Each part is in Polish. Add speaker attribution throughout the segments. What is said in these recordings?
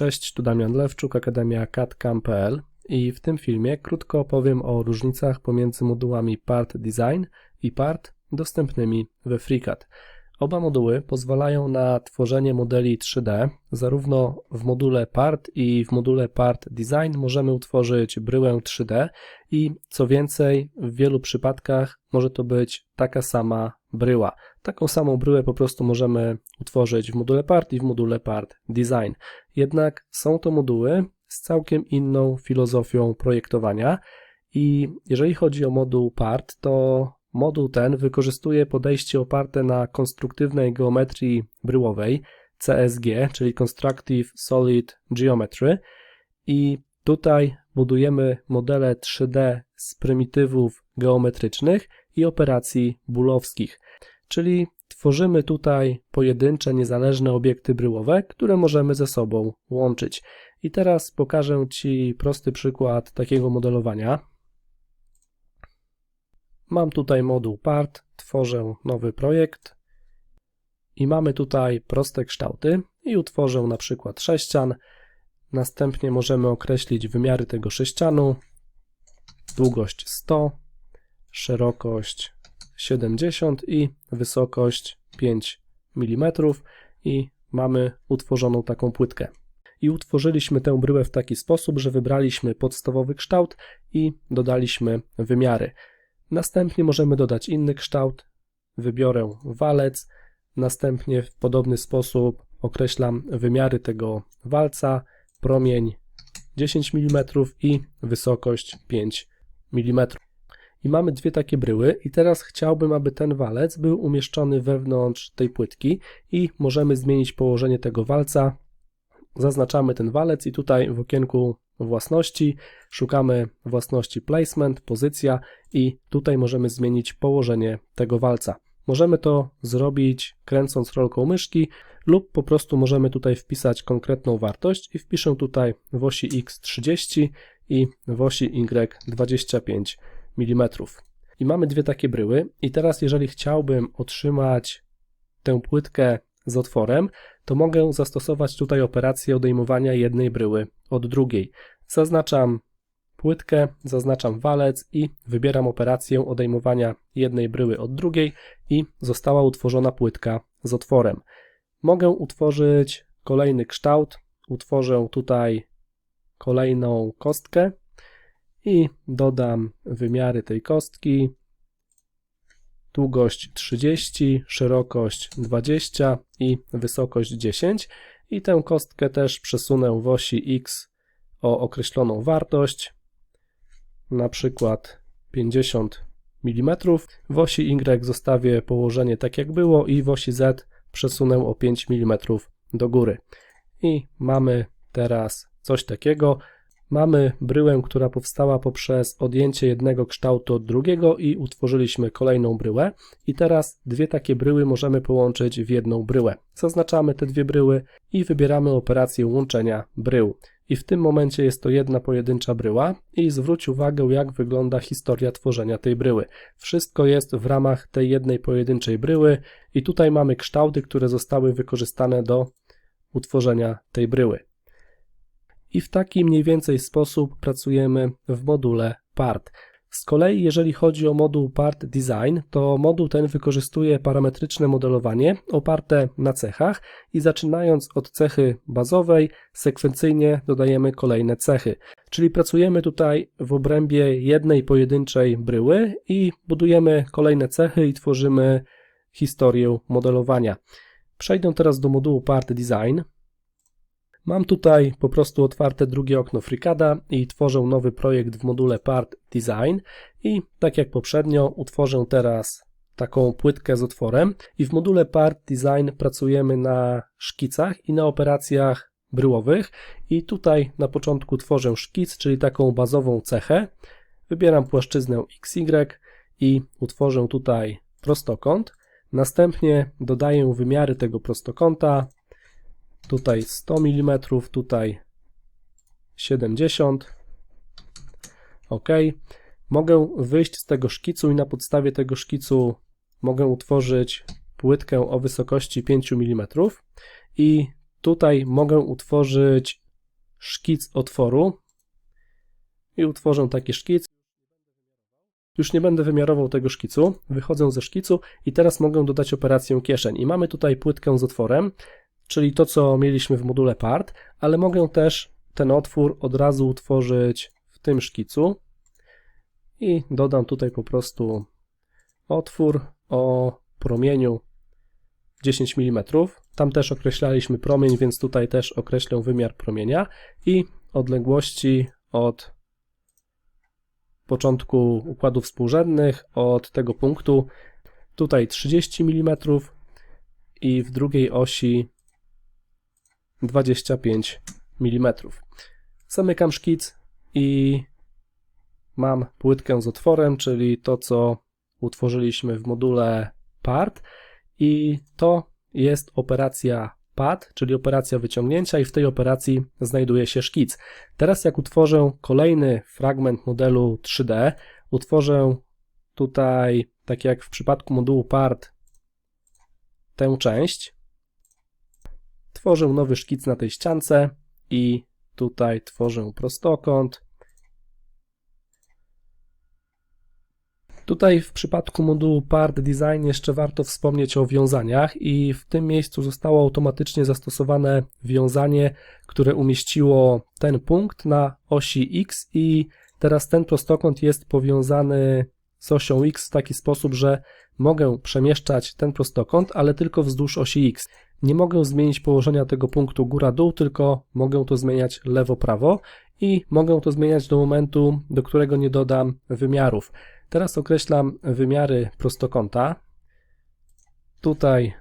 Speaker 1: Cześć, tu Damian Lewczuk, Akademia CAD.cam.pl i w tym filmie krótko opowiem o różnicach pomiędzy modułami Part Design i Part dostępnymi we FreeCAD. Oba moduły pozwalają na tworzenie modeli 3D. Zarówno w module Part i w module Part Design możemy utworzyć bryłę 3D i co więcej, w wielu przypadkach może to być taka sama bryła. Taką samą bryłę po prostu możemy utworzyć w module Part i w module Part Design. Jednak są to moduły z całkiem inną filozofią projektowania i jeżeli chodzi o moduł Part, to Moduł ten wykorzystuje podejście oparte na konstruktywnej geometrii bryłowej CSG, czyli Constructive Solid Geometry i tutaj budujemy modele 3D z prymitywów geometrycznych i operacji bólowskich, czyli tworzymy tutaj pojedyncze, niezależne obiekty bryłowe, które możemy ze sobą łączyć. I teraz pokażę Ci prosty przykład takiego modelowania. Mam tutaj moduł part, tworzę nowy projekt i mamy tutaj proste kształty i utworzę na przykład sześcian. Następnie możemy określić wymiary tego sześcianu, długość 100, szerokość 70 i wysokość 5 mm i mamy utworzoną taką płytkę. I utworzyliśmy tę bryłę w taki sposób, że wybraliśmy podstawowy kształt i dodaliśmy wymiary. Następnie możemy dodać inny kształt. Wybiorę walec. Następnie w podobny sposób określam wymiary tego walca, promień 10 mm i wysokość 5 mm. I mamy dwie takie bryły i teraz chciałbym, aby ten walec był umieszczony wewnątrz tej płytki i możemy zmienić położenie tego walca. Zaznaczamy ten walec i tutaj w okienku własności, szukamy własności placement, pozycja i tutaj możemy zmienić położenie tego walca. Możemy to zrobić kręcąc rolką myszki lub po prostu możemy tutaj wpisać konkretną wartość i wpiszę tutaj w osi X 30 i w osi Y 25 mm. I mamy dwie takie bryły i teraz jeżeli chciałbym otrzymać tę płytkę z otworem, to mogę zastosować tutaj operację odejmowania jednej bryły od drugiej. Zaznaczam płytkę, zaznaczam walec i wybieram operację odejmowania jednej bryły od drugiej i została utworzona płytka z otworem. Mogę utworzyć kolejny kształt, utworzę tutaj kolejną kostkę i dodam wymiary tej kostki, długość 30, szerokość 20 i wysokość 10 i tę kostkę też przesunę w osi X o określoną wartość, na przykład 50 mm. W osi Y zostawię położenie tak jak było i w osi Z przesunę o 5 mm do góry. I mamy teraz coś takiego. Mamy bryłę, która powstała poprzez odjęcie jednego kształtu od drugiego i utworzyliśmy kolejną bryłę. I teraz dwie takie bryły możemy połączyć w jedną bryłę. Zaznaczamy te dwie bryły i wybieramy operację łączenia brył. I w tym momencie jest to jedna pojedyncza bryła i zwróć uwagę jak wygląda historia tworzenia tej bryły. Wszystko jest w ramach tej jednej pojedynczej bryły i tutaj mamy kształty, które zostały wykorzystane do utworzenia tej bryły i w taki mniej więcej sposób pracujemy w module part. Z kolei jeżeli chodzi o moduł Part Design, to moduł ten wykorzystuje parametryczne modelowanie oparte na cechach i zaczynając od cechy bazowej, sekwencyjnie dodajemy kolejne cechy. Czyli pracujemy tutaj w obrębie jednej pojedynczej bryły i budujemy kolejne cechy i tworzymy historię modelowania. Przejdę teraz do modułu Part Design. Mam tutaj po prostu otwarte drugie okno FreeCADa i tworzę nowy projekt w module Part Design i tak jak poprzednio utworzę teraz taką płytkę z otworem i w module Part Design pracujemy na szkicach i na operacjach bryłowych i tutaj na początku tworzę szkic, czyli taką bazową cechę. Wybieram płaszczyznę XY i utworzę tutaj prostokąt. Następnie dodaję wymiary tego prostokąta, tutaj 100 mm, tutaj 70 ok. Mogę wyjść z tego szkicu i na podstawie tego szkicu mogę utworzyć płytkę o wysokości 5 mm i tutaj mogę utworzyć szkic otworu i utworzę taki szkic. Już nie będę wymiarował tego szkicu, wychodzę ze szkicu i teraz mogę dodać operację kieszeń. I mamy tutaj płytkę z otworem, czyli to, co mieliśmy w module part, ale mogę też ten otwór od razu utworzyć w tym szkicu i dodam tutaj po prostu otwór o promieniu 10 mm. Tam też określaliśmy promień, więc tutaj też określę wymiar promienia i odległości od początku układów współrzędnych, od tego punktu tutaj 30 mm i w drugiej osi 25 mm. Zamykam szkic i mam płytkę z otworem, czyli to, co utworzyliśmy w module part i to jest operacja pad, czyli operacja wyciągnięcia i w tej operacji znajduje się szkic. Teraz jak utworzę kolejny fragment modelu 3D, utworzę tutaj, tak jak w przypadku modułu part, tę część, tworzę nowy szkic na tej ściance i tutaj tworzę prostokąt, Tutaj w przypadku modułu Part Design jeszcze warto wspomnieć o wiązaniach i w tym miejscu zostało automatycznie zastosowane wiązanie, które umieściło ten punkt na osi X i teraz ten prostokąt jest powiązany z osią X w taki sposób, że mogę przemieszczać ten prostokąt, ale tylko wzdłuż osi X. Nie mogę zmienić położenia tego punktu góra-dół, tylko mogę to zmieniać lewo-prawo i mogę to zmieniać do momentu, do którego nie dodam wymiarów. Teraz określam wymiary prostokąta. Tutaj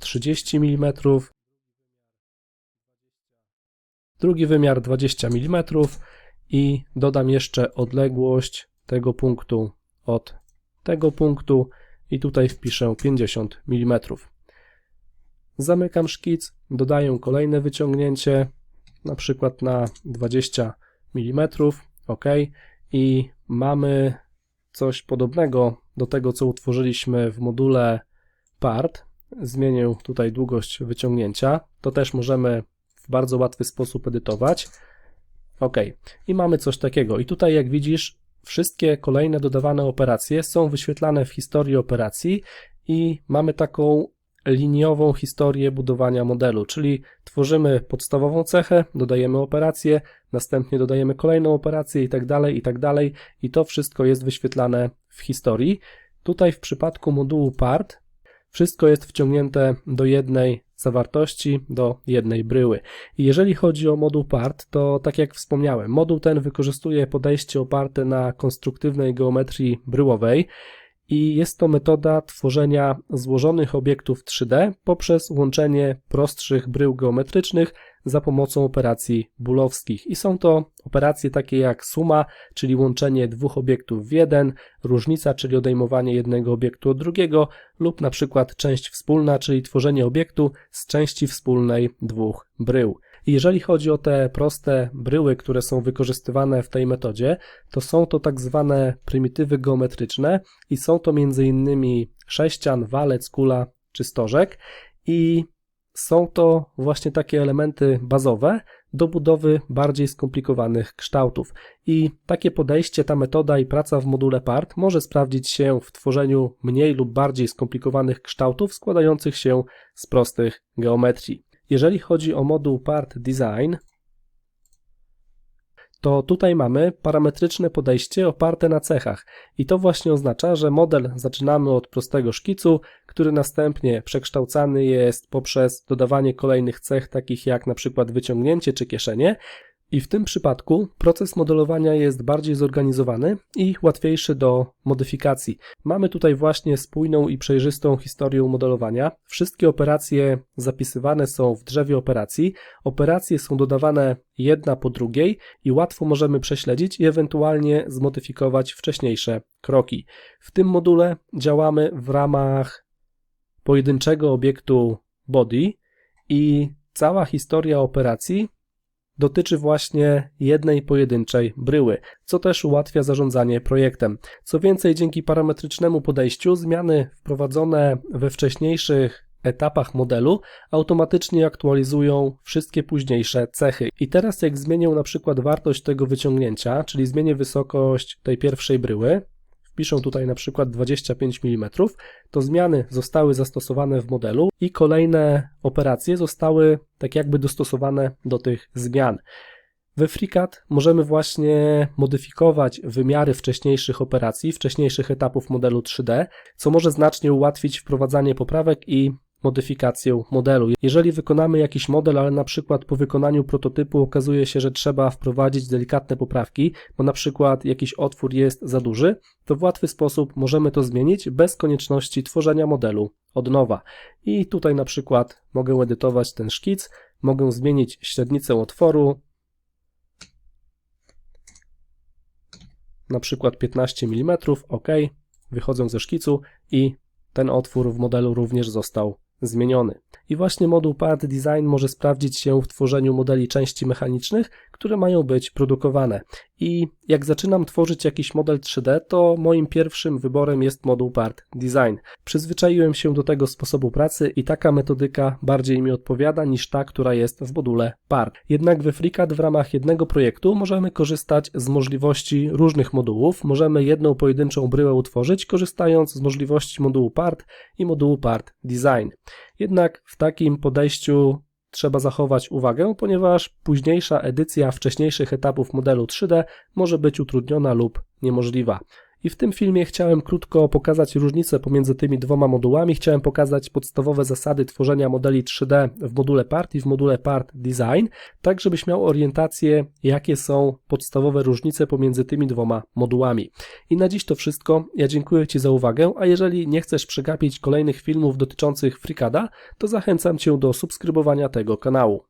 Speaker 1: 30 mm, drugi wymiar 20 mm i dodam jeszcze odległość tego punktu od tego punktu i tutaj wpiszę 50 mm. Zamykam szkic, dodaję kolejne wyciągnięcie, na przykład na 20 mm, ok, i mamy coś podobnego do tego, co utworzyliśmy w module part. Zmienię tutaj długość wyciągnięcia. To też możemy w bardzo łatwy sposób edytować. OK. I mamy coś takiego. I tutaj, jak widzisz, wszystkie kolejne dodawane operacje są wyświetlane w historii operacji i mamy taką liniową historię budowania modelu, czyli tworzymy podstawową cechę, dodajemy operację, następnie dodajemy kolejną operację i tak dalej, i tak dalej i to wszystko jest wyświetlane w historii. Tutaj w przypadku modułu part wszystko jest wciągnięte do jednej zawartości, do jednej bryły. I jeżeli chodzi o moduł part, to tak jak wspomniałem, moduł ten wykorzystuje podejście oparte na konstruktywnej geometrii bryłowej, i jest to metoda tworzenia złożonych obiektów 3D poprzez łączenie prostszych brył geometrycznych za pomocą operacji bulowskich. I są to operacje takie jak suma, czyli łączenie dwóch obiektów w jeden, różnica, czyli odejmowanie jednego obiektu od drugiego, lub na przykład część wspólna, czyli tworzenie obiektu z części wspólnej dwóch brył. Jeżeli chodzi o te proste bryły, które są wykorzystywane w tej metodzie, to są to tak zwane prymitywy geometryczne i są to m.in. sześcian, walec, kula czy stożek i są to właśnie takie elementy bazowe do budowy bardziej skomplikowanych kształtów. I takie podejście, ta metoda i praca w module part może sprawdzić się w tworzeniu mniej lub bardziej skomplikowanych kształtów składających się z prostych geometrii. Jeżeli chodzi o moduł Part Design, to tutaj mamy parametryczne podejście oparte na cechach. I to właśnie oznacza, że model zaczynamy od prostego szkicu, który następnie przekształcany jest poprzez dodawanie kolejnych cech takich jak na przykład wyciągnięcie czy kieszenie i w tym przypadku proces modelowania jest bardziej zorganizowany i łatwiejszy do modyfikacji. Mamy tutaj właśnie spójną i przejrzystą historię modelowania. Wszystkie operacje zapisywane są w drzewie operacji. Operacje są dodawane jedna po drugiej i łatwo możemy prześledzić i ewentualnie zmodyfikować wcześniejsze kroki. W tym module działamy w ramach pojedynczego obiektu body i cała historia operacji dotyczy właśnie jednej pojedynczej bryły, co też ułatwia zarządzanie projektem. Co więcej, dzięki parametrycznemu podejściu zmiany wprowadzone we wcześniejszych etapach modelu automatycznie aktualizują wszystkie późniejsze cechy. I teraz jak zmienię na przykład wartość tego wyciągnięcia, czyli zmienię wysokość tej pierwszej bryły, wpiszę tutaj na przykład 25 mm, to zmiany zostały zastosowane w modelu i kolejne operacje zostały tak jakby dostosowane do tych zmian. We FreeCAD możemy właśnie modyfikować wymiary wcześniejszych operacji, wcześniejszych etapów modelu 3D, co może znacznie ułatwić wprowadzanie poprawek i modyfikację modelu. Jeżeli wykonamy jakiś model, ale na przykład po wykonaniu prototypu okazuje się, że trzeba wprowadzić delikatne poprawki, bo na przykład jakiś otwór jest za duży, to w łatwy sposób możemy to zmienić bez konieczności tworzenia modelu od nowa. I tutaj na przykład mogę edytować ten szkic, mogę zmienić średnicę otworu, na przykład 15 mm, OK, wychodzę ze szkicu i ten otwór w modelu również został зміньони. I właśnie moduł Part Design może sprawdzić się w tworzeniu modeli części mechanicznych, które mają być produkowane. I jak zaczynam tworzyć jakiś model 3D, to moim pierwszym wyborem jest moduł Part Design. Przyzwyczaiłem się do tego sposobu pracy i taka metodyka bardziej mi odpowiada niż ta, która jest w module Part. Jednak we FreeCAD w ramach jednego projektu możemy korzystać z możliwości różnych modułów. Możemy jedną pojedynczą bryłę utworzyć, korzystając z możliwości modułu Part i modułu Part Design. Jednak w takim podejściu trzeba zachować uwagę, ponieważ późniejsza edycja wcześniejszych etapów modelu 3D może być utrudniona lub niemożliwa. I w tym filmie chciałem krótko pokazać różnicę pomiędzy tymi dwoma modułami. Chciałem pokazać podstawowe zasady tworzenia modeli 3D w module Part i w module Part Design, tak żebyś miał orientację, jakie są podstawowe różnice pomiędzy tymi dwoma modułami. I na dziś to wszystko. Ja dziękuję Ci za uwagę, a jeżeli nie chcesz przegapić kolejnych filmów dotyczących FreeCADa, to zachęcam Cię do subskrybowania tego kanału.